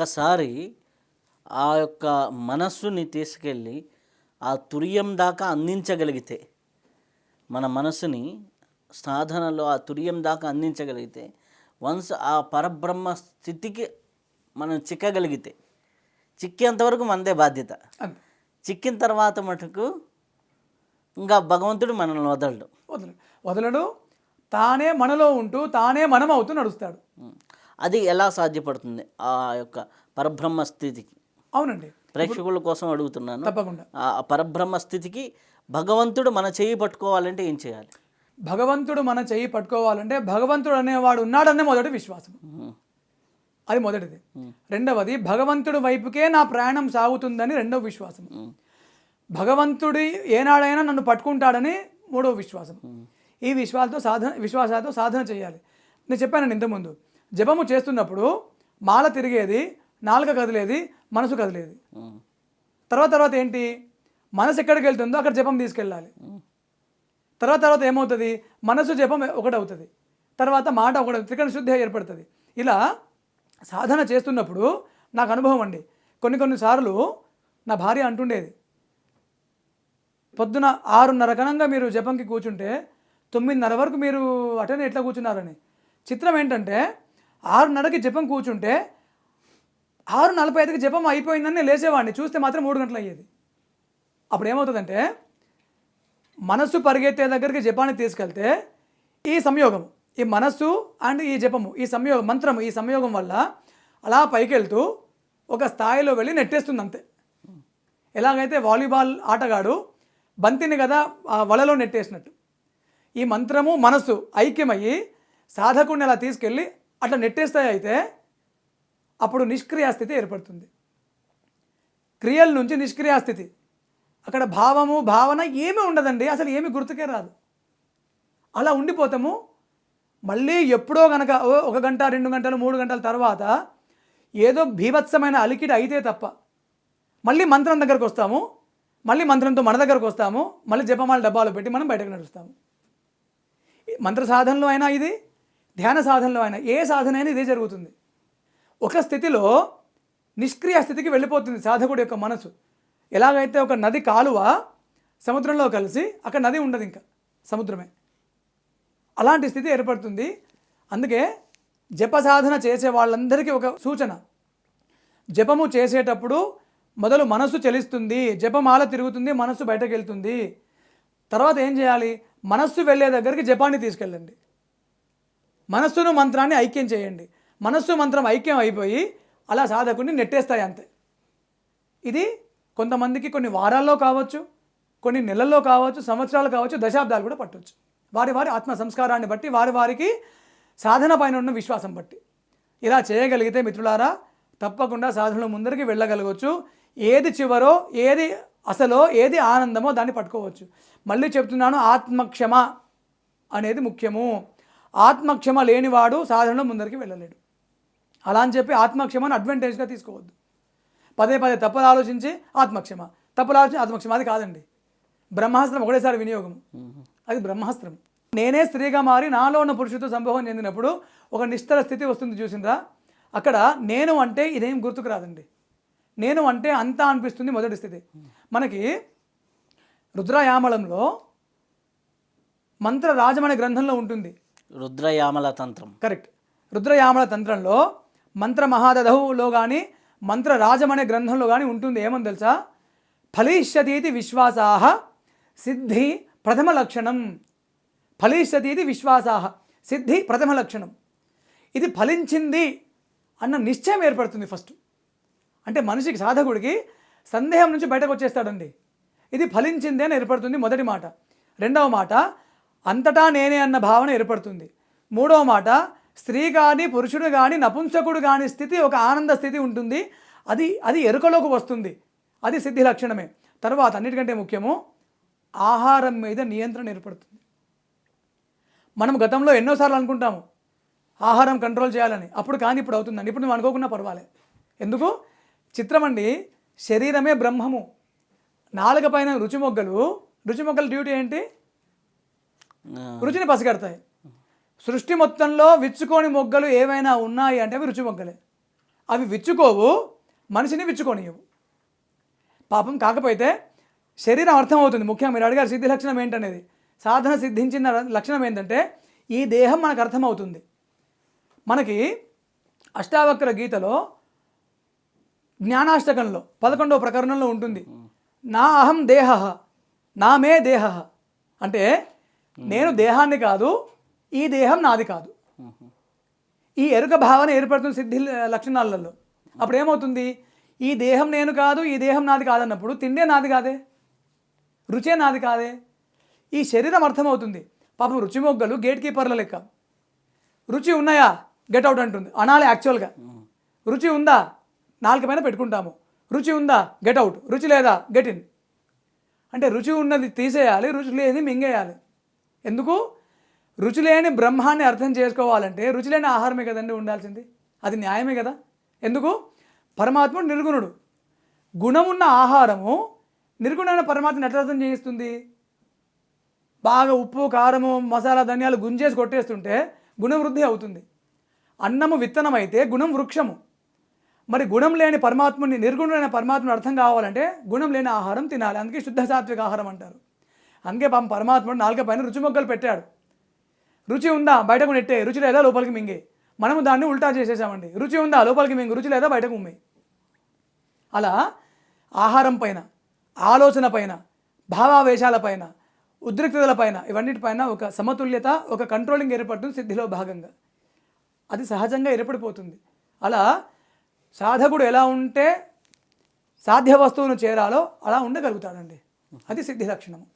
ఒక్కసారి ఆ యొక్క మనస్సుని తీసుకెళ్ళి ఆ తురియం దాకా అందించగలిగితే మన మనసుని సాధనలో ఆ తురియం దాకా అందించగలిగితే వన్స్ ఆ పరబ్రహ్మ స్థితికి మనం చిక్కగలిగితే చిక్కేంతవరకు మనదే బాధ్యత. చిక్కిన తర్వాత మటుకు ఇంకా భగవంతుడు మనల్ని వదలడు. వదలడు. వదలడు. తానే మనలో ఉంటూ తానే మనం అవుతూ నడుస్తాడు. అది ఎలా సాధ్యపడుతుంది ఆ యొక్క పరబ్రహ్మ స్థితికి? అవునండి. ప్రేక్షకుల కోసం అడుగుతున్నాను. తప్పకుండా. ఆ పరబ్రహ్మ స్థితికి భగవంతుడు మన చేయి పట్టుకోవాలంటే ఏం చేయాలి? భగవంతుడు మన చెయ్యి పట్టుకోవాలంటే భగవంతుడు అనేవాడు ఉన్నాడనే మొదటి విశ్వాసం. అది మొదటిది. రెండవది భగవంతుడి వైపుకే నా ప్రయాణం సాగుతుందని రెండవ విశ్వాసం. భగవంతుడి ఏనాడైనా నన్ను పట్టుకుంటాడని మూడవ విశ్వాసం. ఈ విశ్వాసంతో సాధన విశ్వాసాలతో సాధన చేయాలి. నేను చెప్పాను ఇంతకుముందు. జపము చేస్తున్నప్పుడు మాల తిరిగేది నాలుక కదిలేది మనసు కదిలేది. తర్వాత తర్వాత ఏంటి? మనసు ఎక్కడికి వెళ్తుందో అక్కడ జపం తీసుకెళ్ళాలి. తర్వాత తర్వాత ఏమవుతుంది? మనసు జపం ఒకటవుతుంది. తర్వాత మాట ఒకటి త్రికరణ శుద్ధి ఏర్పడుతుంది. ఇలా సాధన చేస్తున్నప్పుడు నాకు అనుభవం అండి. కొన్ని కొన్నిసార్లు నా భార్య అంటుండేది. పొద్దున ఆరున్నర కనంగా మీరు జపంకి కూర్చుంటే తొమ్మిదిన్నర వరకు మీరు అటెండ్ ఎట్లా కూర్చున్నారని. చిత్రం ఏంటంటే ఆరున్నరకి జపం కూర్చుంటే ఆరు నలభై ఐదుకి జపం అయిపోయిందని నేను లేచేవాడిని. చూస్తే మాత్రం మూడు గంటలు అయ్యేది. అప్పుడు ఏమవుతుందంటే మనస్సు పరిగెత్తే దగ్గరికి జపాన్ని తీసుకెళ్తే ఈ సంయోగం ఈ మనస్సు అండ్ ఈ జపము ఈ సంయోగం మంత్రము ఈ సంయోగం వల్ల అలా పైకి వెళ్తూ ఒక స్థాయిలో వెళ్ళి నెట్టేస్తుంది అంతే ఎలాగైతే వాలీబాల్ ఆటగాడు బంతిని కదా ఆ వలలో నెట్టేసినట్టు. ఈ మంత్రము మనస్సు ఐక్యమయ్యి సాధకుడిని అలా తీసుకెళ్ళి అట్లా నెట్టేస్తాయి అయితే అప్పుడు నిష్క్రియాస్థితి ఏర్పడుతుంది. క్రియల నుంచి నిష్క్రియాస్థితి అక్కడ భావము భావన ఏమీ ఉండదండి అసలు ఏమి గుర్తుకే రాదు. అలా ఉండిపోతాము. మళ్ళీ ఎప్పుడో గనక ఓ ఒక గంట రెండు గంటలు మూడు గంటల తర్వాత ఏదో భీభత్సమైన అలికిడి అయితే తప్ప మళ్ళీ మంత్రం దగ్గరకు వస్తాము మళ్ళీ మంత్రంతో మన దగ్గరకు వస్తాము మళ్ళీ జపమాల డబ్బాలు పెట్టి మనం బయటకు నడుస్తాము. మంత్ర సాధనలో అయినా ఇది ధ్యాన సాధనలో అయినా ఏ సాధన అయినా ఇదే జరుగుతుంది. ఒక స్థితిలో నిష్క్రియ స్థితికి వెళ్ళిపోతుంది సాధకుడి యొక్క మనసు. ఎలాగైతే ఒక నది కాలువ సముద్రంలో కలిసి అక్కడ నది ఉండదు ఇంకా సముద్రమే. అలాంటి స్థితి ఏర్పడుతుంది. అందుకే జప సాధన చేసే వాళ్ళందరికీ ఒక సూచన. జపము చేసేటప్పుడు మొదలు మనసు చలిస్తుంది జపమాల తిరుగుతుంది మనస్సు బయటకు వెళ్తుంది తర్వాత ఏం చేయాలి? మనస్సు వెళ్ళే దగ్గరికి జపాన్ని తీసుకెళ్ళండి. మనస్సును మంత్రాన్ని ఐక్యం చేయండి. మనస్సు మంత్రం ఐక్యం అయిపోయి అలా సాధకుడిని నెట్టేస్తాయి అంతే. ఇది కొంతమందికి కొన్ని వారాల్లో కావచ్చు కొన్ని నెలల్లో కావచ్చు సంవత్సరాలు కావచ్చు దశాబ్దాలు కూడా పట్టవచ్చు వారి వారి ఆత్మ సంస్కారాన్ని బట్టి వారి వారికి సాధన పైన ఉన్న విశ్వాసం బట్టి. ఇలా చేయగలిగితే మిత్రులారా తప్పకుండా సాధనలో ముందరికి వెళ్ళగలగవచ్చు ఏది చివరో ఏది అసలో ఏది ఆనందమో దాన్ని పట్టుకోవచ్చు. మళ్ళీ చెప్తున్నాను ఆత్మక్షమ అనేది ముఖ్యము. ఆత్మక్షమ లేనివాడు సాధనలో ముందరికి వెళ్ళలేడు. అలా అని చెప్పి ఆత్మక్షమను అడ్వాంటేజ్గా తీసుకోవద్దు. పదే పదే తప్పులు ఆలోచించి ఆత్మక్షమ. తప్పులు ఆలోచించి ఆత్మక్షమ అది కాదండి. బ్రహ్మాస్త్రం ఒకటేసారి వినియోగం అది బ్రహ్మాస్త్రం. నేనే స్త్రీగా మారి నాలో ఉన్న పురుషుతో సంభవం చెందినప్పుడు ఒక నిశ్చల స్థితి వస్తుంది చూసిందా అక్కడ నేను అంటే ఇదేం గుర్తుకు రాదండి. నేను అంటే అంతా అనిపిస్తుంది మొదటి స్థితి. మనకి రుద్రయామళంలో మంత్ర రాజమణి గ్రంథంలో ఉంటుంది. రుద్రయామల తంత్రం కరెక్ట్. రుద్రయామల తంత్రంలో మంత్ర మహాదధవులో కానీ మంత్ర రాజమనే గ్రంథంలో కానీ ఉంటుంది. ఏమని తెలుసా? ఫలిష్యతీతి విశ్వాసాహ సిద్ధి ప్రథమ లక్షణం. ఫలిష్యతీతి విశ్వాసాహ సిద్ధి ప్రథమ లక్షణం. ఇది ఫలించింది అన్న నిశ్చయం ఏర్పడుతుంది ఫస్ట్. అంటే మనిషికి సాధకుడికి సందేహం నుంచి బయటకు వచ్చేస్తాడండి. ఇది ఫలించింది అని ఏర్పడుతుంది మొదటి మాట. రెండవ మాట అంతటా నేనే అన్న భావన ఏర్పడుతుంది. మూడో మాట స్త్రీ కానీ పురుషుడు కానీ నపుంసకుడు కాని స్థితి ఒక ఆనంద స్థితి ఉంటుంది. అది అది ఎరుకలోకి వస్తుంది. అది సిద్ధి లక్షణమే. తర్వాత అన్నిటికంటే ముఖ్యము ఆహారం మీద నియంత్రణ ఏర్పడుతుంది. మనం గతంలో ఎన్నోసార్లు అనుకుంటాము ఆహారం కంట్రోల్ చేయాలని. అప్పుడు కానీ ఇప్పుడు అవుతుందండి. ఇప్పుడు నువ్వు అనుకోకుండా పర్వాలే. ఎందుకు? చిత్రమండి శరీరమే బ్రహ్మము. నాలుక పైన రుచి మొగ్గలు రుచి డ్యూటీ ఏంటి? రుచిని పసిగడతాయి. సృష్టి మొత్తంలో విచ్చుకోని మొగ్గలు ఏవైనా ఉన్నాయి అంటే అవి రుచి మొగ్గలే. అవి విచ్చుకోవు మనిషిని విచ్చుకోనియవు పాపం కాకపోతే శరీరం అర్థమవుతుంది. ముఖ్యంగా మీరు అడిగారు సిద్ధి లక్షణం ఏంటనేది. సాధన సిద్ధించిన లక్షణం ఏంటంటే ఈ దేహం మనకు అర్థమవుతుంది. మనకి అష్టావక్ర గీతలో జ్ఞానాష్టకంలో పదకొండవ ప్రకరణంలో ఉంటుంది. నా అహం దేహ నా మే దేహ. అంటే నేను దేహాన్ని కాదు ఈ దేహం నాది కాదు. ఈ ఎరుక భావన ఏర్పడుతుంది సిద్ధి లక్షణాలలో. అప్పుడు ఏమవుతుంది? ఈ దేహం నేను కాదు ఈ దేహం నాది కాదన్నప్పుడు తిండే నాది కాదే రుచే నాది కాదే. ఈ శరీరం అర్థమవుతుంది. పాపం రుచి మొగ్గలు గేట్ కీపర్ల లెక్క. రుచి ఉన్నాయా? గెట్ అవుట్ అంటుంది. అనాలి యాక్చువల్గా రుచి ఉందా? నాలుక పైన పెట్టుకుంటాము. రుచి ఉందా? గెట్ అవుట్ రుచి లేదా? గెట్ ఇన్ అంటే రుచి ఉన్నది తీసేయాలి రుచి లేని మింగేయాలి. ఎందుకు? రుచిలేని బ్రహ్మాన్ని అర్థం చేసుకోవాలంటే రుచిలేని ఆహారమే కదండి ఉండాల్సింది. అది న్యాయమే కదా? ఎందుకు? పరమాత్ముడు నిర్గుణుడు. గుణమున్న ఆహారము నిర్గుణమైన పరమాత్మని ఎట్లా అర్థం చేయిస్తుంది? బాగా ఉప్పు కారము మసాలా ధనియాలు గుంజేసి కొట్టేస్తుంటే గుణవృద్ధి అవుతుంది. అన్నము విత్తనం అయితే గుణం వృక్షము. మరి గుణం లేని పరమాత్ముని నిర్గుణమైన పరమాత్మను అర్థం కావాలంటే గుణం లేని ఆహారం తినాలి. అందుకే శుద్ధ సాత్విక ఆహారం అంటారు. అందుకే పాపం పరమాత్ముడు నాలుక పైన రుచి మొగ్గలు పెట్టాడు. రుచి ఉందా? బయటకు నెట్టే. రుచి లేదా? లోపలికి మింగే. మనము దాన్ని ఉల్టా చేసేసామండి. రుచి ఉందా? లోపలికి మింగు. రుచి లేదా? బయటకు ఉమ్మే. అలా ఆహారం పైన ఆలోచన పైన భావావేశాల పైన ఉద్రిక్తతల పైన ఇవన్నిటిపైన ఒక సమతుల్యత ఒక కంట్రోలింగ్ ఏర్పడుతుంది సిద్ధిలో భాగంగా. అది సహజంగా ఏర్పడిపోతుంది. అలా సాధకుడు ఎలా ఉంటే సాధ్య వస్తువును చేరాలో అలా ఉండగలుగుతాడండి. అది సిద్ధి లక్షణము.